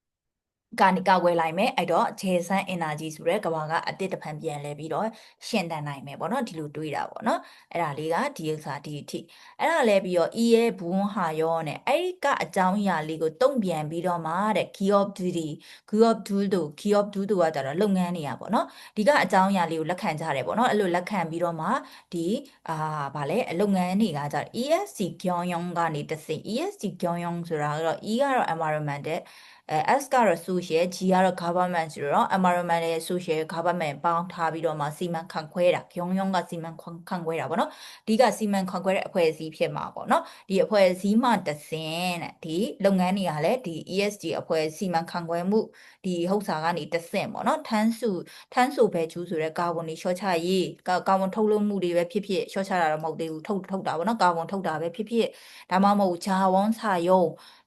ကနေကာကွယ်လိုက်မယ်အဲ့တော့ဂျေဆန် energy ဆိုတဲ့ကဘာကအတစ်တဖန်ပြန်လဲပြီးတော့ရှင်တန်နိုင်မယ်ပေါ့နော်ဒီလိုတွေးတာပေါ့နော်အဲ့ဒါလေးကဒီဥစ္စာဒီအထိအဲ့ဒါလဲပြီးတော့ e ရဲ့ဘူးဟာရောနဲ့အဲ့ဒီကအကြောင်းအရာလေးကိုတုံ့ပြန်ပြီးတော့မှတဲ့ key of duty key of duty တို့ key of duty ကကြတော့လုပ်ငန်းနေရပေါ့နော်ဒီကအကြောင်းအရာလေးကိုလက်ခံကြတယ်ပေါ့နော်အဲ့လိုလက်ခံပြီးတော့မှဒီအာဗာလဲလုပ်ငန်းတွေကကြတော့ ESC ကြောင်းယုံကနေတစင် ESC ကြောင်းယုံဆိုတာကတော့ E ကတော့ environment တဲ့ အဲ S ကတော့ social G ကတော့ government ဆိုတော့ environment နဲ့ social government ပေါင်းထားပြီးတော့မှစီမံခန့်ခွဲတာရုံရုံကစီမံခန့်ခွဲတာပေါ့နော်ဒီကစီမံခန့်ခွဲတဲ့အဖွဲ့အစည်းဖြစ်မှာပေါ့နော်ဒီအဖွဲ့အစည်းမှတဆင်တဲ့ဒီလုပ်ငန်းတွေကလည်းဒီ ESG အဖွဲ့စီမံခန့်ခွဲမှုဒီဟုတ်စာကနေတဆင့်ပေါ့နော်ထန်းစုထန်းစုပဲကျူးဆိုတဲ့ကာဗွန်တွေရှော့ချရေးကာဗွန်ထုတ်လုပ်မှုတွေပဲဖြစ်ဖြစ်ရှော့ချတာတော့မဟုတ်သေးဘူးထုတ်ထုတ်တာပေါ့နော်ကာဗွန်ထုတ်တာပဲဖြစ်ဖြစ်ဒါမှမဟုတ်ဂျာဝန်းစာယုံ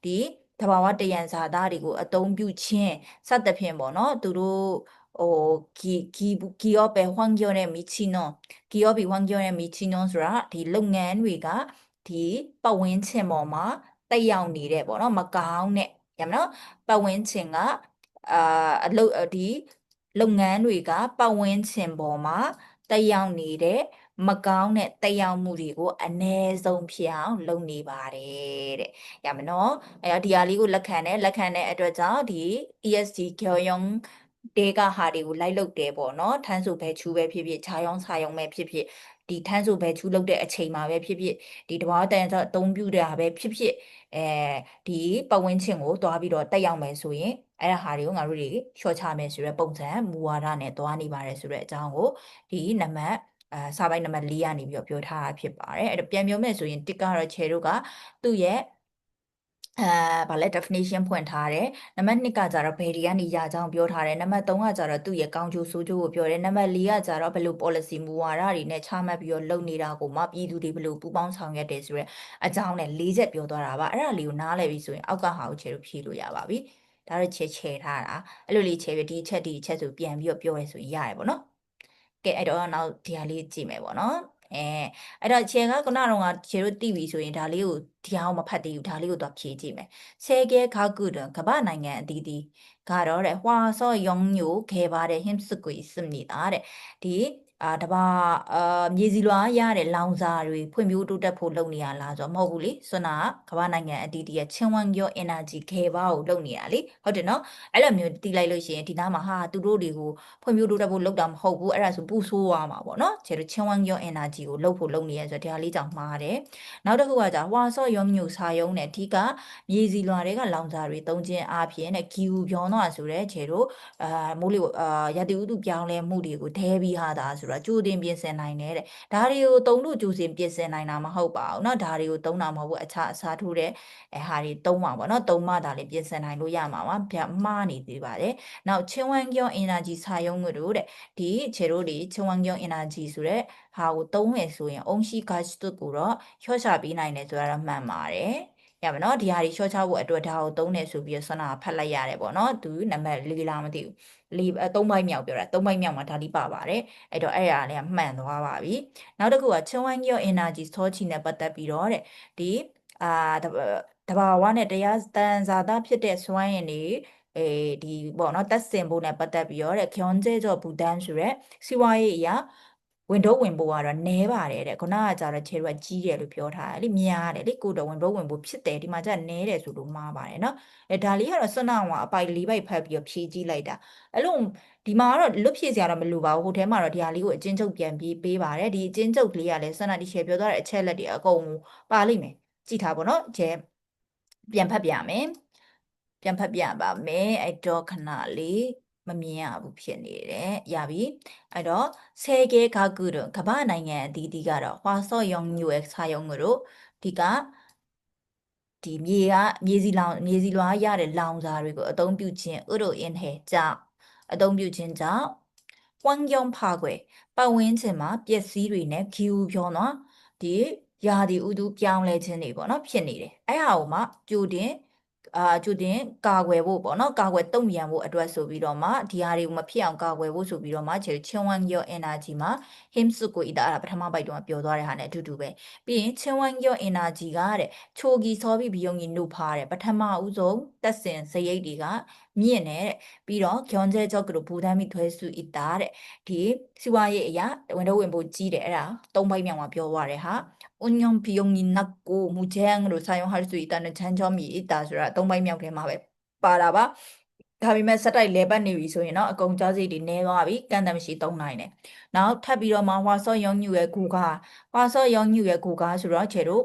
ဒီ တဘာဝတယံဇာတာတွေကိုအသုံးပြုခြင်းစသဖြင့်ပေါ့နော်သူတို့ဟိုဂီဂီဂီယောပဲဟွမ်ဂီယောနဲ့မီချီနိုဂီယောဘီဟွမ်ဂီယောနဲ့မီချီနိုဆိုတာဒီလုပ်ငန်းတွေကဒီပတ်ဝန်းကျင်ပေါ်မှာတက်ရောက်နေတဲ့ပေါ့နော်မကောင်းတဲ့ရမနော်ပတ်ဝန်းကျင်ကအာအလုပ်ဒီလုပ်ငန်းတွေကပတ်ဝန်းကျင်ပေါ်မှာတက်ရောက်နေတဲ့ မကောင်းတဲ့တက်ရောက်မှုတွေကိုအ ਨੇ ဆုံးဖြစ်အောင်လုပ်နေပါတယ်တဲ့ရမနော်အဲတော့ဒီဟာလေးကိုလက်ခံတယ်လက်ခံတဲ့အတွက်ကြောင့်ဒီ ESG ကျော်ယုံတေကဟာတွေကိုလိုက်လုပ်တယ်ပေါ့နော်ထန်းစုပဲချူပဲဖြစ်ဖြစ်ခြားယောင်းခြားယောင်းပဲဖြစ်ဖြစ်ဒီထန်းစုပဲချူလုပ်တဲ့အချိန်မှာပဲဖြစ်ဖြစ်ဒီတဘာတန်ဆိုအသုံးပြုတဲ့ဟာပဲဖြစ်ဖြစ်အဲဒီပတ်ဝန်းကျင်ကိုတွားပြီးတော့တက်ရောက်မယ်ဆိုရင်အဲ့ဒါဟာတွေကိုငါတို့တွေရှော့ချမယ်ဆိုတဲ့ပုံစံမူဝါဒနဲ့တွားနေပါတယ်ဆိုတဲ့အကြောင်းကိုဒီနံပါတ် အဲစာပိုက်နံပါတ်4ကနေပြီးတော့ပြောထားတာဖြစ်ပါတယ်အဲ့တော့ပြန်ပြောမယ်ဆိုရင်တစ်ကတော့ခြေတို့ကသူ့ရဲ့အဲဗာလဲ definition ဖွင့်ထားတယ်နံပါတ်2ကကြတော့ဘယ်ဒီကနေရကြောင်းပြောထားတယ်နံပါတ်3ကကြတော့သူ့ရဲ့ကောင်းကျိုးဆိုးကျိုးကိုပြောတယ်နံပါတ်4ကကြတော့ဘယ်လို policy မူဝါဒတွေနဲ့ချမှတ်ပြီးတော့လုပ်နေတာကိုမှပြည်သူတွေဘယ်လိုပူးပေါင်းဆောင်ရွက်တယ်ဆိုရဲအကြောင်းနဲ့၄ချက်ပြောသွားတာပါအဲ့ဒါလေးကိုနားလည်ပြီဆိုရင်အောက်ကဟာကိုခြေတို့ဖြေလို့ရပါပြီဒါတော့ခြေခြေထားတာအဲ့လိုလေးခြေပြီးဒီချက်ဒီချက်ဆိုပြန်ပြီးတော့ပြောရဲဆိုရင်ရတယ်ပေါ့နော် ကဲအဲ့တော့နောက်ဒီဟာလေးကြည့်မယ်ပေါ့နော်အဲအဲ့တော့ခြေကခုနကတော့ခြေတို့တိပြီဆိုရင်ဒါလေးကိုဒီဟာကိုမဖတ်သေးဘူးဒါလေးကိုတော့ဖြေကြည့်မယ်ဆဲကဲခါကုဒကမ္ဘာနိုင်ငံအသီးသီးကတော့တဲ့ဟွာဆော့ယုံညိုခဲပါတဲ့ဟင်းစကွေစမနေတာတဲ့ဒီ အာတဘာအာမြေစီလွာရတဲ့လောင်စာတွေဖွံ့ဖြိုးတိုးတက်ဖို့လုပ်နေရလားဆိုတော့မဟုတ်ဘူးလေစွနာကမ္ဘာနိုင်ငံအတီးတီးရဲ့ချင်းဝမ်ကျော် energy ခဲပါကိုလုပ်နေရလေဟုတ်တယ်နော်အဲ့လိုမျိုးတီးလိုက်လို့ရှိရင်ဒီနားမှာဟာသူတို့တွေကိုဖွံ့ဖြိုးတိုးတက်ဖို့လုပ်တာမဟုတ်ဘူးအဲ့ဒါဆိုပူဆိုးသွားမှာပေါ့နော်ကျတို့ချင်းဝမ်ကျော် energy ကိုလုပ်ဖို့လုပ်နေရဆိုတော့ဒါလေးကြောင့်မှားတယ်နောက်တစ်ခုကကြာဟွာဆော့ယုံညိုစာယုံနဲ့အဓိကမြေစီလွာတွေကလောင်စာတွေသုံးခြင်းအပြင်နဲ့ဂီယူပြောင်းတော့ဆိုတဲ့ခြေတို့အာမိုးလေးအာရတိဥတုပြောင်းလဲမှုတွေကိုဒဲပြီးဟာတာဆိတော့ကြိုတင်ပြင်ဆင်နိုင်တယ်တဲ့ဒါတွေကိုသုံးလို့ကြိုတင်ပြင်ဆင်နိုင်တာမဟုတ်ပါဘူးเนาะဒါတွေကိုသုံးတာမဟုတ်ဘူးအခြားအစားထိုးတဲ့အဲဟာတွေသုံးပါပေါ့เนาะသုံးမှဒါလေးပြင်ဆင်နိုင်လို့ရမှာပါဗျမှားနေသေးပါတယ်နောက်ချင်းဝမ်ကျောင်း energy စာယုံတို့တဲ့ဒီခြေတို့တွေချင်းဝမ်ကျောင်း energy ဆိုတဲ့ဟာကိုသုံးမယ်ဆိုရင်အုံရှိ gas တို့ကိုတော့ချော့ချပေးနိုင်တယ်ဆိုတာတော့မှန်ပါတယ် ရပါတော့ဒီဟာတွေ short ချဖို့အတွက်ဒါကိုသုံးနေဆိုပြီးတော့ဆန္ဒဖတ်လိုက်ရတယ်ပေါ့နော်သူနံပါတ်၄လားမသိဘူးလေး၃ဘိုက်မြောက်ပြောတာ၃ဘိုက်မြောက်မှာဒါလေးပါပါတယ်အဲ့တော့အဲ့ဒါလည်းမှန်သွားပါပြီနောက်တစ်ခုကချွန်ဝိုင်းကျော် energy သောချီနဲ့ပတ်သက်ပြီးတော့တဲ့ဒီအာတဘာဝနဲ့တရားတန်ဇာတာဖြစ်တဲ့စွမ်းရည်တွေအဲဒီပေါ့နော်တက်စင်ဖို့နဲ့ပတ်သက်ပြီးတော့တဲ့ခွန်ကျဲကျော်ဘူတန်းဆိုရက်စီဝါရေးအရာ ဝင်တော့ဝင်ဖို့ကတော့နဲပါတယ်တဲ့ခုနကကြတော့ခြေတော့ကြီးတယ်လို့ပြောထားတယ်လေများတယ်လေကိုတော့ဝင်တော့ဝင်ဖို့ဖြစ်တယ်ဒီမှာကျနဲတယ်ဆိုလို့မှားပါတယ်နော်အဲဒါလေးကတော့စွန့်နာဝါအပိုက်လေးပိုက်ဖတ်ပြီးတော့ဖြည့်ကြည့်လိုက်တာအဲ့လိုဒီမှာကတော့လွတ်ဖြည့်စရာတော့မလိုပါဘူးဟိုထဲမှာတော့ဒီဟာလေးကိုအချင်းချုပ်ပြန်ပြီးပေးပါတယ်ဒီအချင်းချုပ်လေးကလည်းစွန့်နာဒီရှယ်ပြောထားတဲ့အချက်လက်တွေအကုန်ပါလိမ့်မယ်ကြည့်ထားပါတော့ကျဲပြန်ဖတ်ပြမယ်ပြန်ဖတ်ပြပါမယ်အဲ့တော့ခဏလေး မမြင်ရဘူးဖြစ်နေတယ်ရပြီအဲ့တော့ဆဲကဲခါကူတော့ကမ္ဘာနိုင်ငံအသီးသီးကတော့ဟွာဆော့ယောင်ညိုရဲ့စာယုံတို့ဒီကဒီမြေကမြေစီလောင်မြေစီလွားရတဲ့လောင်စာတွေကိုအသုံးပြုခြင်းဥဒိုအင်ဟဲကြောင့်အသုံးပြုခြင်းကြောင့်ဝမ်ယောင်ဖာကွယ်ပတ်ဝန်းကျင်မှာပျက်စီးတွေနဲ့ဂီူဖြောနော်ဒီယာဒီဥဒုပြောင်းလဲခြင်းတွေပေါ့နော်ဖြစ်နေတယ်အဲ့ဟာကိုမှကြိုတင် အာကြိုတင်ကာကွယ်ဖို့ပေါ့နော်ကာကွယ်တုံ့ပြန်ဖို့အတွက်ဆိုပြီးတော့မှဒီဟာတွေကိုမဖြစ်အောင်ကာကွယ်ဖို့ဆိုပြီးတော့မှချေချင်းဝမ်ယော energy မှာ him စုကိုဣတာအဲ့ဒါပထမပိုက်တော့ပြောသွားတဲ့ဟာနဲ့အတူတူပဲပြီးရင်ချင်းဝမ်ယော energy ကတဲ့ချိုဂီစောပြီးဘီယုံကြီးနှုတ်ဖားတဲ့ပထမဦးဆုံးတက်စင်စရိတ်တွေကမြင့်နေတဲ့ပြီးတော့ဂျွန်ဂျဲဂျော့ကလိုဘူဒမ်းမီထွဲစုဣတာတဲ့ဒီစီဝါရေးအရာဝင်တော့ဝင်ဖို့ကြီးတယ်အဲ့ဒါသုံးပိုက်မြောင်မှာပြောသွားတယ်ဟာ 운영 비용이 낮고 무제한으로 사용할 수 있다는 장점이 있다 ဆိုတာသုံးပိုင်းမြောက်ထဲမှာပဲပါတာပါဒါပေမဲ့စက်တိုက်လဲပတ်နေပြီဆိုရင်တော့အကုန်ကြားစိတ်တွေနည်းသွားပြီကန့်တမရှိသုံးနိုင်တယ်။နောက်ထပ်ပြီးတော့မှဟွာဆော့ယောင်ညူရဲ့ဂူကားဟွာဆော့ယောင်ညူရဲ့ဂူကားဆိုတော့ခြေတို့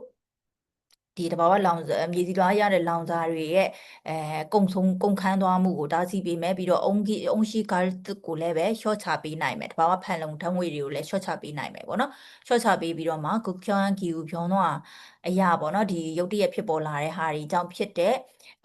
ဒီတဘာဝလောင်မြေစီလွားရတဲ့လောင်စာတွေရဲ့အဲကုံဆုံးကုံခန်းသွားမှုကိုတားဆီးပေးမယ်ပြီးတော့အုံးကြီးအုံးရှိကားကိုလည်းပဲရှော့ချပေးနိုင်မယ်တဘာဝဖန်လုံဓာတ်ငွေတွေကိုလည်းရှော့ချပေးနိုင်မယ်ပေါ့နော်ရှော့ချပေးပြီးတော့မှကုချန်ကီကိုဖြောင်းတော့အရာပေါ့နော်ဒီရုပ်တရက်ဖြစ်ပေါ်လာတဲ့ဟာတွေကြောင့်ဖြစ်တဲ့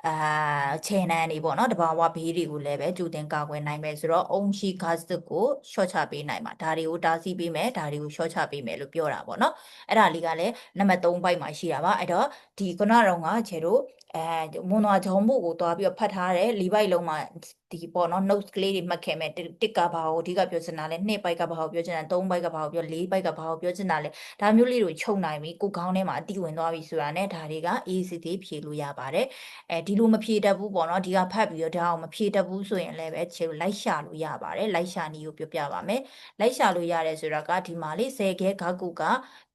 အာခြေနံတွေပေါ့နော်တဘာဝဘေးတွေကိုလည်းပဲကြိုတင်ကာကွယ်နိုင်မယ်ဆိုတော့အုံးရှိဂတ်စ်ကိုရှော့ချပေးနိုင်မှာဒါတွေကိုတားဆီးပေးမယ်ဒါတွေကိုရှော့ချပေးမယ်လို့ပြောတာပေါ့နော်အဲ့ဒါလေးကလည်းနံပါတ်3ဘိုက်မှာရှိတာပါအဲ့တော့ဒီခုနကတော့ကခြေတို့အဲမွန်နွာဂျုံမှုကိုတွားပြီးတော့ဖတ်ထားတယ်လီဘိုက်လုံးမှာဒီပေါ့နော် notes ကလေးတွေမှတ်ခဲ့မယ်တစ်ကဘာကိုအဓိကပြောချင်တာလဲ2ဘိုက်ကဘာကိုပြောချင်တာ3ဘိုက်ကဘာကိုပြော4ဘိုက်ကဘာကိုပြောချင်တာလဲဒါမျိုးလေးတွေခြုံနိုင်ပြီကိုခေါင်းထဲမှာအတိဝင်သွားပြီဆိုတာနဲ့ဒါတွေက easy ဖြေလို့ရပါတယ်အဲဒီလိုမဖြေတတ်ဘူးပေါ့နော်ဒီကဖတ်ပြီးတော့ဒါအောင်မဖြေတတ်ဘူးဆိုရင်လည်းပဲခြေလိုက်ရှာလို့ရပါတယ်လိုက်ရှာနည်းကိုပြောပြပါမယ်လိုက်ရှာလို့ရတယ်ဆိုတာကဒီမှာလေး10ခဲဂါကုက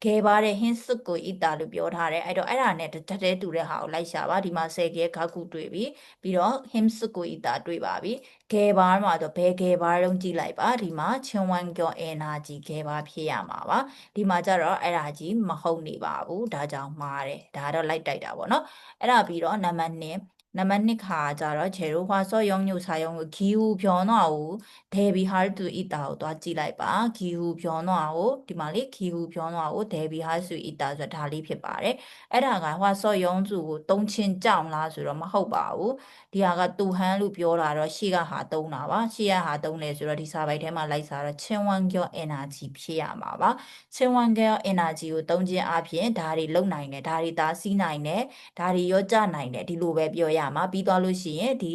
ဂဲပါတဲ့ဟင်းစွကိုဣတာလို့ပြောထားတယ်အဲ့တော့အဲ့ဒါနဲ့တတဲတူတဲ့ဟာကိုလိုက်ရှာပါဒီမှာ10ခဲဂါကုတွေ့ပြီပြီးတော့ဟင်းစွကိုဣတာတွေ့ပါပြီဂဲဘာမှာတော့ဘယ်ဂဲဘာတုံးကြည့်လိုက်ပါဒီမှာချင်းဝမ်ကျော်အင်နာဂျီဂဲဘာဖြစ်ရမှာပါဒီမှာကျတော့အဲ့ဒါကြီးမဟုတ်နေပါဘူးဒါကြောင့်မှားတယ်ဒါတော့လိုက်တိုက်တာပေါ့နော်အဲ့ဒါပြီးတော့နံပါတ်2 နံပါတ်2ခါကြတော့ခြေတို့ဟွာဆော့ယုံညုစာယုံကိုဂီဟူဖြောင်းတော့ကိုဒေဘီဟာတူအီတာကိုသွားကြည့်လိုက်ပါဂီဟူဖြောင်းတော့ကိုဒီမှာလေဂီဟူဖြောင်းတော့ကိုဒေဘီဟာစုအီတာဆိုတာဒါလေးဖြစ်ပါတယ်အဲ့ဒါကဟွာဆော့ယုံစုကိုတုံးချင်းကြောင်လားဆိုတော့မဟုတ်ပါဘူးဒီဟာကတူဟန်လို့ပြောတာတော့ရှေ့ကဟာတုံးတာပါရှေ့ကဟာတုံးတယ်ဆိုတော့ဒီစာပိုက်ထဲမှာလိုက်စားတော့ချင်းဝမ်ကျော် energy ဖြစ်ရမှာပါချင်းဝမ်ကျော် energy ကိုတုံးခြင်းအပြင်ဒါတွေလုံနိုင်တယ်ဒါတွေသားစီးနိုင်တယ်ဒါတွေရောကြနိုင်တယ်ဒီလိုပဲပြောရမှာပြီးသွားလို့ရှိရင်ဒီ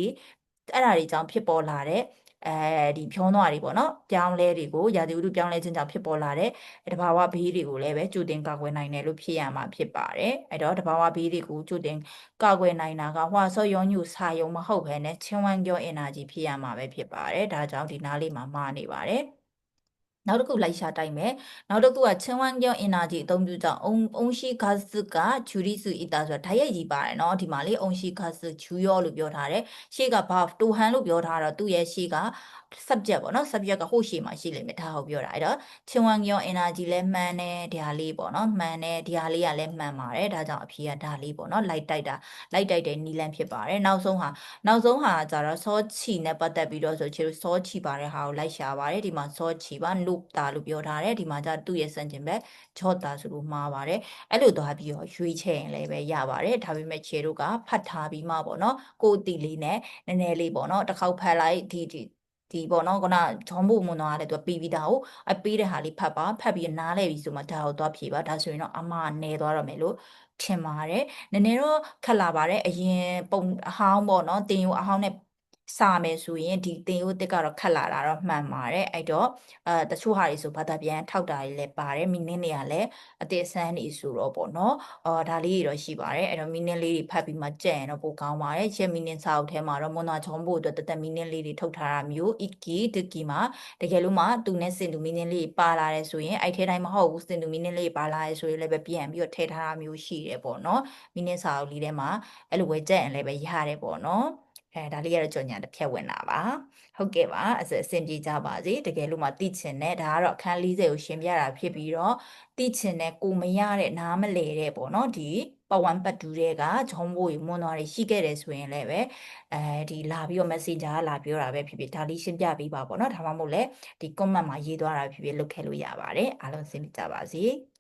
အဲ့ဒါတွေကြောင့်ဖြစ်ပေါ်လာတဲ့အဲဒီဖြောင်းသွားတွေပေါ့နော်ပြောင်းလဲတွေကိုရာသီဥတုပြောင်းလဲခြင်းကြောင့်ဖြစ်ပေါ်လာတဲ့တဘာဝဘေးတွေကိုလည်းပဲကြိုတင်ကာကွယ်နိုင်တယ်လို့ဖြစ်ရမှာဖြစ်ပါတယ်အဲ့တော့တဘာဝဘေးတွေကိုကြိုတင်ကာကွယ်နိုင်တာကဟွာဆော့ယောညုစာယုံမဟုတ်ဘဲနဲ့ချင်းဝမ်ကျော် energy ဖြစ်ရမှာပဲဖြစ်ပါတယ်ဒါကြောင့်ဒီနားလေးမှာမှားနေပါတယ် နောက်တစ်ခုလိုက်ရှာတိုက်မယ်နောက်တစ်ခုကချင်းဝမ်ကျောင်း energy အသုံးပြုကြောင့်အုံအုံရှိဂတ်စ်ကချူရီစုအီတာဆိုတာဓာတ်ရိုက်ကြီးပါတယ်เนาะဒီမှာလေအုံရှိဂတ်စ်ချူရောလို့ပြောထားတယ်ရှေ့ကဘာတူဟန်လို့ပြောထားတော့သူ့ရဲ့ရှေ့က subject ပေါ့နော် subject ကဟိုရှေ့မှာရှိလိမ့်မယ်ဒါကိုပြောတာအဲ့တော့ချင်းဝမ်ကျောင်း energy လဲမှန်တယ်ဒီဟာလေးပေါ့နော်မှန်တယ်ဒီဟာလေးကလည်းမှန်ပါတယ်ဒါကြောင့်အဖြေကဒါလေးပေါ့နော်လိုက်တိုက်တာလိုက်တိုက်တဲ့နီလန်ဖြစ်ပါတယ်နောက်ဆုံးဟာနောက်ဆုံးဟာကျတော့စောချီနဲ့ပတ်သက်ပြီးတော့ဆိုချေစောချီပါတဲ့ဟာကိုလိုက်ရှာပါတယ်ဒီမှာစောချီပါ loop တာလို့ပြောထားတယ်ဒီမှာကျသူ့ရဲ့စံကျင်ဘက်ချော့တာဆိုလို့မှားပါတယ်အဲ့လိုသွားပြီးတော့ရွေးချယ်ရင်လည်းပဲရပါတယ်ဒါပေမဲ့ခြေတို့ကဖတ်ထားပြီးမှပေါ့နော်ကိုယ်တီလေးနဲ့နည်းနည်းလေးပေါ့နော်တစ်ခေါက်ဖတ်လိုက်ဒီဒီဒီပေါ့နော်ခုနဂျွန်မို့မွန်တော့လည်းသူပြီးပြီးသားကိုအပေးတဲ့ဟာလေးဖတ်ပါဖတ်ပြီးနားလဲပြီဆိုမှဒါကိုသွားဖြေပါဒါဆိုရင်တော့အမနေသွားတော့မယ်လို့ထင်ပါတယ်နည်းနည်းတော့ခက်လာပါတယ်အရင်ပုံအဟောင်းပေါ့နော်တင်ယူအဟောင်းနဲ့ စာမယ်ဆိုရင်ဒီသင်ရိုးတစ်ကတော့ခက်လာတာတော့မှန်ပါတယ်အဲ့တော့အဲတချို့ဟာတွေဆိုဘာသာပြန်ထောက်တာတွေလည်းပါတယ်မီနင်းတွေကလည်းအသေးစမ်းနေဆိုတော့ပေါ့နော်အော်ဒါလေးတွေတော့ရှိပါတယ်အဲ့တော့မီနင်းလေးတွေဖတ်ပြီးမှကြက်ရင်တော့ပိုကောင်းပါတယ်ချက်မီနင်းစာအုပ်ထဲမှာတော့မွန်နာချောင်းဖို့အတွက်တသက်မီနင်းလေးတွေထုတ်ထားတာမျိုး iki တကီမှာတကယ်လို့မှသူနဲ့စင်တူမီနင်းလေးပါလာတယ်ဆိုရင်အဲ့ထဲတိုင်းမဟုတ်ဘူးစင်တူမီနင်းလေးပါလာရဲဆိုရင်လည်းပဲပြန်ပြီးတော့ထည့်ထားတာမျိုးရှိတယ်ပေါ့နော်မီနင်းစာအုပ်လေးထဲမှာအဲ့လိုပဲကြက်ရင်လည်းပဲရတယ်ပေါ့နော် အဲဒါလေးကတော့ကြော်ညာတစ်ဖြတ်ဝင်တာပါဟုတ်ကဲ့ပါအစအဆင်ပြေကြပါစေတကယ်လို့မှသိချင်တဲ့ဒါကတော့အခန်း40ကိုရှင်းပြတာဖြစ်ပြီးတော့သိချင်တဲ့ကိုမရတဲ့နားမလဲတဲ့ပေါ့နော်ဒီပတ်ဝန်းပတ်တူတွေကဂျုံဘိုးမွန်သွားတွေရှိခဲ့တယ်ဆိုရင်လည်းပဲအဲဒီလာပြီးတော့ messenger ကလာပြောတာပဲဖြစ်ဖြစ်ဒါလေးရှင်းပြပေးပါပေါ့နော်ဒါမှမဟုတ်လည်းဒီ comment မှာရေးသွားတာဖြစ်ဖြစ်လုပ်ခဲ့လို့ရပါတယ်အားလုံးအဆင်ပြေကြပါစေ